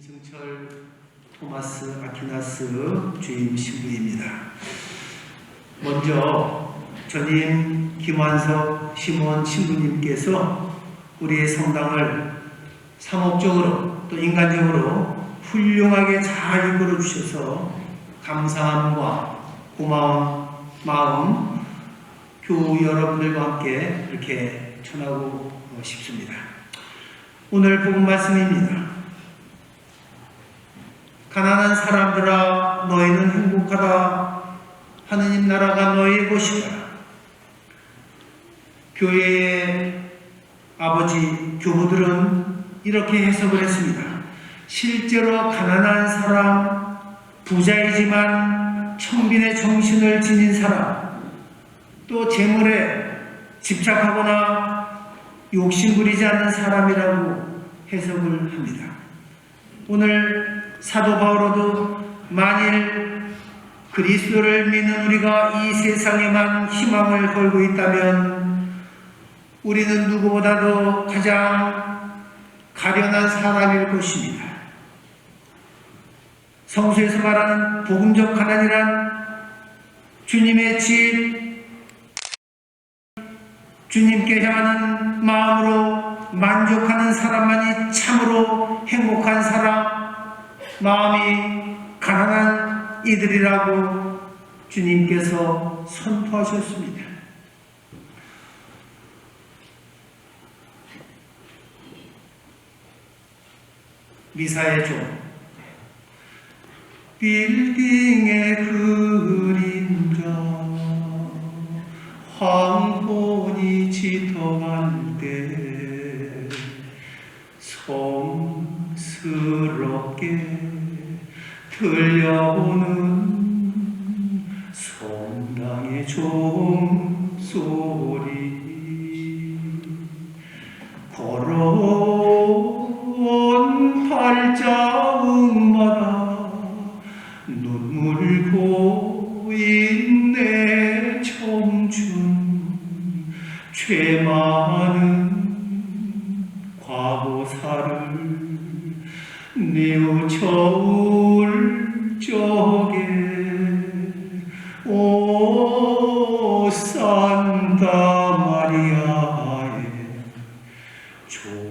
김승철 토마스 아퀴나스 주임 신부입니다. 먼저 전임 김완석 시몬 신부님께서 우리의 성당을 상업적으로 또 인간적으로 훌륭하게 잘 이끌어 주셔서 감사함과 고마운 마음 교우 여러분들과 함께 이렇게 전하고 싶습니다. 오늘 복음 말씀입니다. 가난한 사람들아 너희는 행복하다 하느님 나라가 너희의 것이다. 교회의 아버지 교부들은 이렇게 해석을 했습니다. 실제로 가난한 사람, 부자이지만 청빈의 정신을 지닌 사람, 또 재물에 집착하거나 욕심 부리지 않는 사람이라고 해석을 합니다. 오늘 사도 바오로도 만일 그리스도를 믿는 우리가 이 세상에만 희망을 걸고 있다면 우리는 누구보다도 가장 가련한 사람일 것입니다. 성수에서 말하는 복음적 가난이란 주님의 집, 주님께 향하는 마음으로 만족하는 사람만이 참으로 행복한 사람, 마음이 가난한 이들이라고 주님께서 선포하셨습니다. 미사의 종 빌딩의 그림자 황혼이 짙어갈 들려오는 성당의 종소 종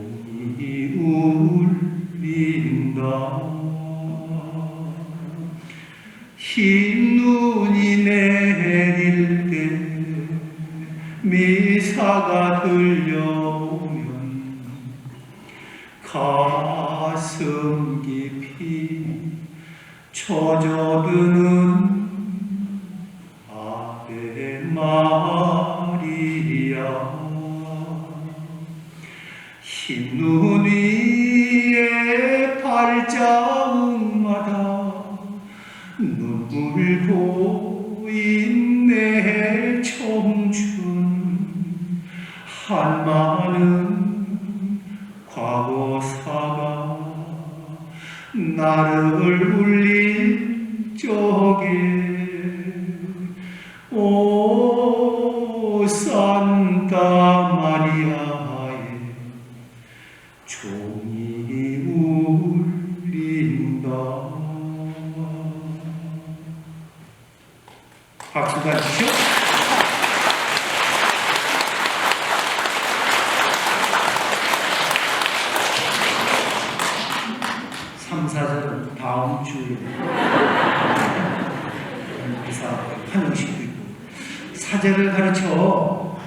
흰눈 위에 발자국마다 눈물 고인 내 청춘 한 많은 과거사가 나를 울린 적에 오 사 환영식도 있고 사제를 가르쳐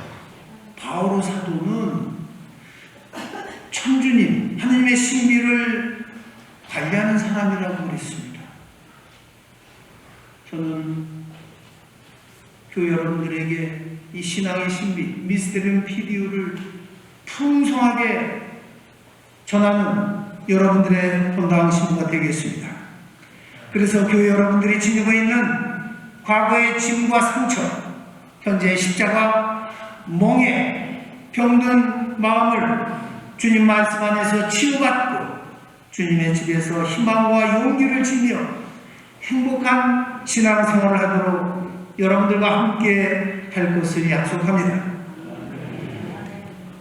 바오로 사도는 천주님 하나님의 신비를 관리하는 사람이라고 그랬습니다. 저는 교회 여러분들에게 이 신앙의 신비 미스테리움 피디오를 풍성하게 전하는 여러분들의 본당 신부가 되겠습니다. 그래서 교회 여러분들이 지니고 있는 과거의 짐과 상처, 현재의 십자가, 멍에 병든 마음을 주님 말씀 안에서 치유받고 주님의 집에서 희망과 용기를 주며 행복한 신앙생활을 하도록 여러분들과 함께 할 것을 약속합니다.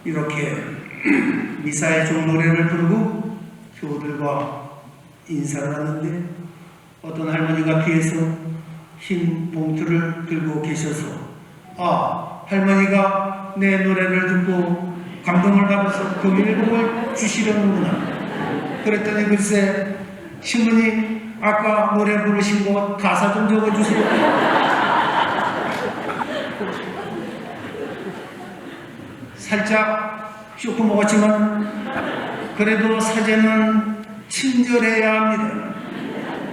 이렇게 미사의 종 노래를 부르고 교우들과 인사를 하는데 어떤 할머니가 뒤에서 흰 봉투를 들고 계셔서 아 할머니가 내 노래를 듣고 감동을 받아서 그 일복을 주시려는구나 그랬더니 글쎄 신부님 아까 노래 부르신 거 가사 좀 적어주세요 살짝 쇼크 먹었지만 그래도 사제는 친절해야 합니다.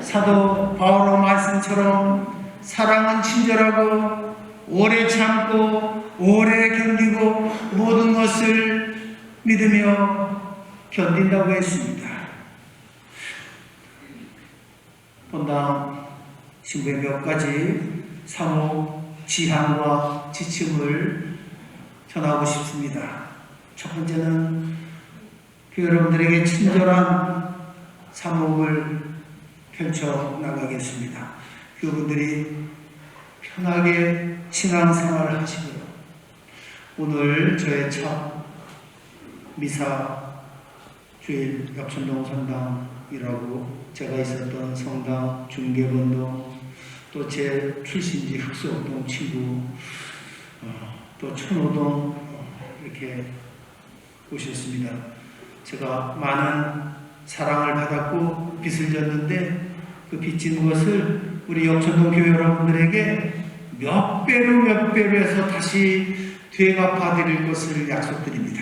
사도 바울의 말씀처럼 사랑은 친절하고 오래 참고 오래 견디고 모든 것을 믿으며 견딘다고 했습니다. 본당 신부의 몇 가지 사모 지향과 지침을 전하고 싶습니다. 첫 번째는 그 여러분들에게 친절한 사목을 펼쳐 나가겠습니다. 그분들이 편하게 신앙생활을 하시도록 오늘 저의 첫 미사 주일 역천동 성당이라고 제가 있었던 성당 중계본동 또 제 출신지 흑석동 친구 어, 또 천호동 어, 이렇게 오셨습니다. 제가 많은 사랑을 받았고 빚을 졌는데 그 빚진 것을 우리 역천동 교회 여러분들에게 몇 배로 몇 배로 해서 다시 되갚아 드릴 것을 약속드립니다.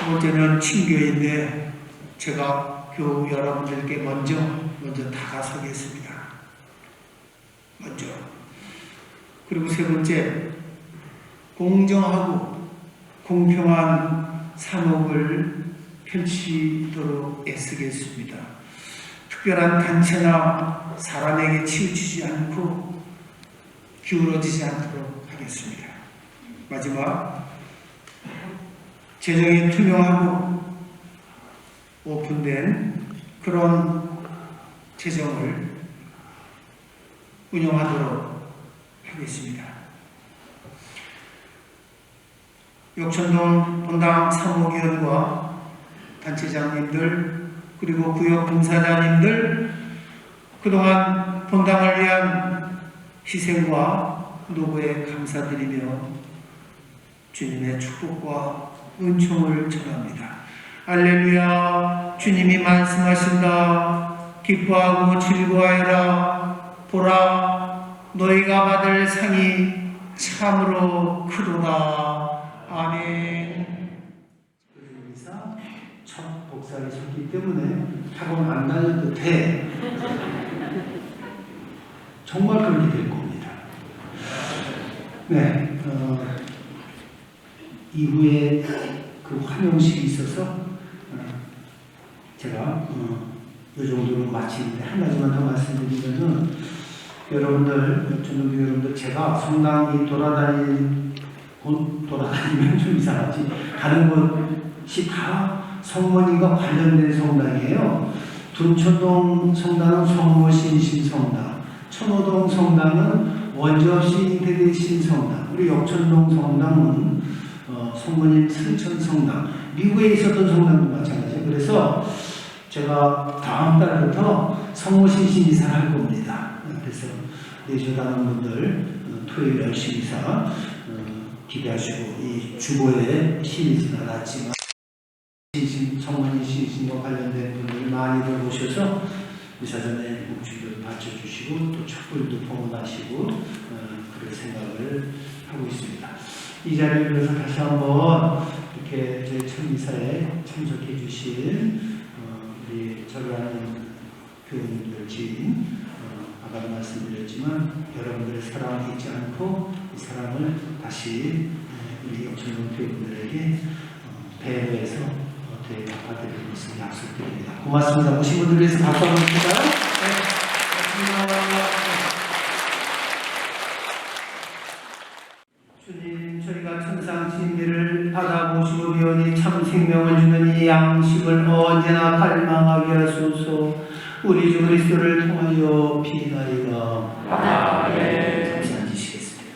두 번째는 친교인데 제가 교우 여러분들께 먼저 먼저 다가서겠습니다. 먼저 그리고 세 번째 공정하고 공평한 산업을 펼치도록 애쓰겠습니다. 특별한 단체나 사람에게 치우치지 않고 기울어지지 않도록 하겠습니다. 마지막 재정이 투명하고 오픈된 그런 재정을 운영하도록 하겠습니다. 역천동 본당 사무위원과 단체장님들 그리고 구역 봉사자님들 그동안 본당을 위한 희생과 노고에 감사드리며 주님의 축복과 은총을 전합니다. 알렐루야. 주님이 말씀하신다. 기뻐하고 즐거워하여라. 보라 너희가 받을 상이 참으로 크도다. 아멘 첫 복사이셨기 때문에 학원 안 다녀도 돼. 정말 그렇게 될 겁니다. 네, 어, 이후에 그 환영식이 있어서 어, 제가 어, 이 정도로 마치는데 한 가지만 더 말씀드리면은 여러분들, 저는 여러분들 제가 성당이 돌아다니는 곳 돌아다니면 좀 이상하지 가는 곳이 다 성모님과 관련된 성당이에요. 둔천동 성당은 성모신신 성당, 천호동 성당은 원저신 대대신 성당, 우리 역천동 성당은 어, 성모님 승천 성당, 미국에 있었던 성당도 마찬가지예요. 그래서 제가 다음 달부터 성모신신 이사를 할 겁니다. 그래서 내주다는 분들 어, 토요일 열심히 이사 어, 기대하시고 이 주보에 신이진 않았지만 신신 성만이 신신과 관련된 분들 많이들 오셔서 미사전에 목줄을 받쳐주시고 또 촛불도 봉헌하시고 어, 그럴 생각을 하고 있습니다. 이 자리를 빌어서 다시 한번 이렇게 저희 천미사에 참석해 주신 어, 우리 저라는 교우님들 지인 어, 아까도 말씀드렸지만 여러분들의 사랑을 잊지 않고 이 사랑을 다시 어, 우리 영천동 교우분들에게 어, 배려해서 어, 되갚아드릴 것을 약속드립니다. 고맙습니다. 오신 분들 위해서 박수 한번 칠까요? 네. 고맙습니다. 주님, 저희가 천상 진리를 받아보시고 배우니 참 생명을 주는 이 양식을 언제나 갈망하게 하소서. 우리 주 그리스도를 통하여 비나이다. 아멘. 잠시 앉으시겠습니다.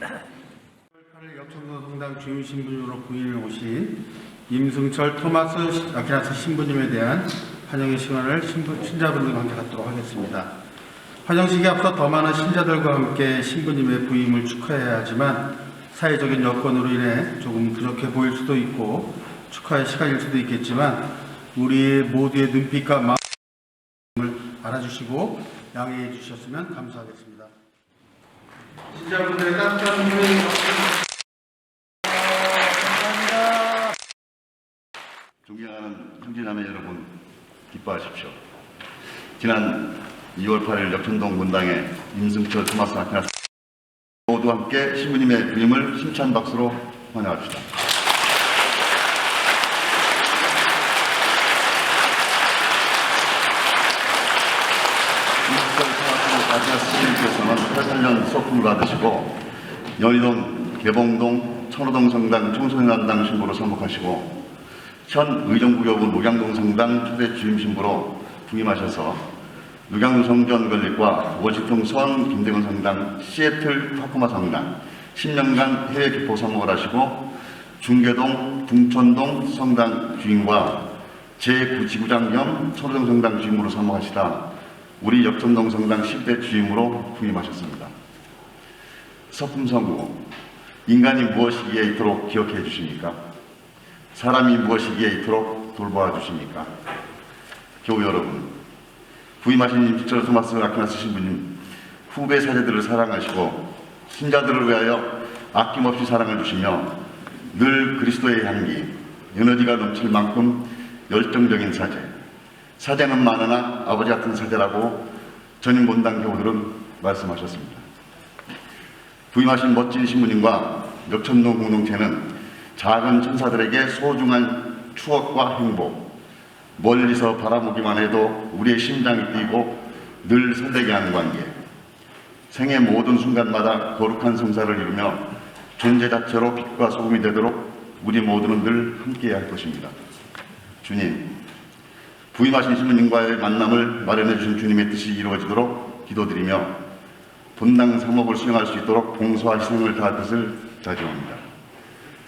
8일 역천도 성당 주임 신부님으로 부임을 오신 임승철 토마스 아키나스 신부님에 대한 환영의 시간을 신부, 신자분들과 함께 갖도록 하겠습니다. 환영식에 앞서 더 많은 신자들과 함께 신부님의 부임을 축하해야 하지만 사회적인 여건으로 인해 조금 부족해 보일 수도 있고 축하의 시간일 수도 있겠지만 우리 모두의 눈빛과 마음을 알아주시고 양해해 주셨으면 감사하겠습니다. 신자분들의 따뜻한 존경하는 형제자매 여러분 기뻐하십시오. 지난 2월 8일 역천동 분당의 임승철 토마스 아키나스 모두 함께 신부님의 부임을 힘찬 박수로 환영합시다. 임승철 토마스 아키나스 신부님께서는 88년 소품을 받으시고 연희동, 개봉동, 천호동 성당 청소년단당 신부로 선목하시고 현 의정부교구 녹양동 성당 초대 주임 신부로 부임하셔서 녹양동 성전 건립과 워싱턴 선 김대건 성당, 시애틀 타코마 성당 10년간 해외 기포 사목을 하시고 중계동, 둥천동 성당 주임과 제9지구장 겸 천호동 성당 주임으로 사목하시다 우리 역천동 성당 10대 주임으로 부임하셨습니다. 서품성구 인간이 무엇이기에 이토록 기억해 주십니까? 사람이 무엇이기에 이토록 돌보아 주십니까? 교우 여러분, 부임하신 임식철 토마스 아퀴나 스 신부님 후배 사제들을 사랑하시고 신자들을 위하여 아낌없이 사랑을 주시며 늘 그리스도의 향기, 에너지가 넘칠 만큼 열정적인 사제, 사제는 많으나 아버지 같은 사제라고 전임 본당 교우들은 말씀하셨습니다. 부임하신 멋진 신부님과 역천동 공동체는 작은 천사들에게 소중한 추억과 행복, 멀리서 바라보기만 해도 우리의 심장이 뛰고 늘 설레게 하는 관계, 생의 모든 순간마다 거룩한 성사를 이루며 존재 자체로 빛과 소금이 되도록 우리 모두는 늘 함께해야 할 것입니다. 주님, 부임하신 신부님과의 만남을 마련해 주신 주님의 뜻이 이루어지도록 기도드리며 본당 사목을 수행할 수 있도록 봉사와 희생을 다할 것을 자지합니다.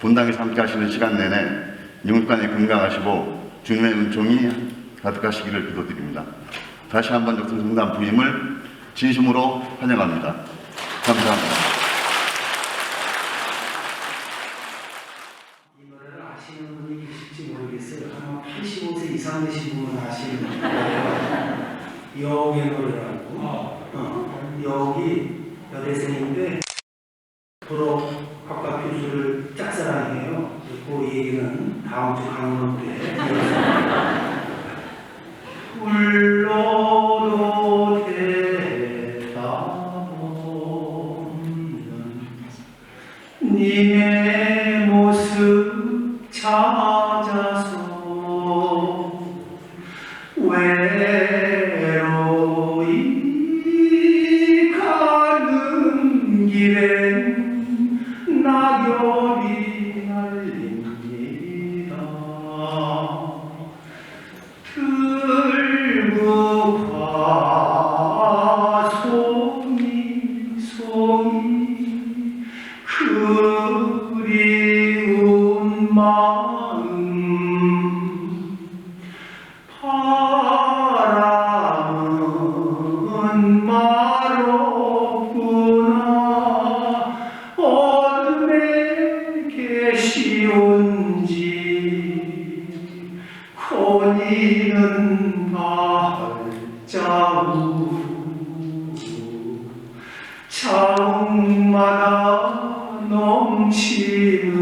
본당에서 함께 하시는 시간 내내 영육간에 건강하시고 주님의 은총이 가득하시기를 기도드립니다. 다시 한번 역선 성당 부임을 진심으로 환영합니다. 감사합니다. 아시는 분이 계실지 모르겠어요. 아마 85세 이상 되신 분은 아시는 거예요. 여의 노래라고. 어, 여기 여대생인데 도로 학과 교수를 짝사랑해요. 그 얘기는 다음 주 강론 때. 불러도 대답 없는 님의 모습 찾아서 외 마음 바람은 말없구나. 어둠에 계시온지 거니는 발자국 차옥마다 넘치는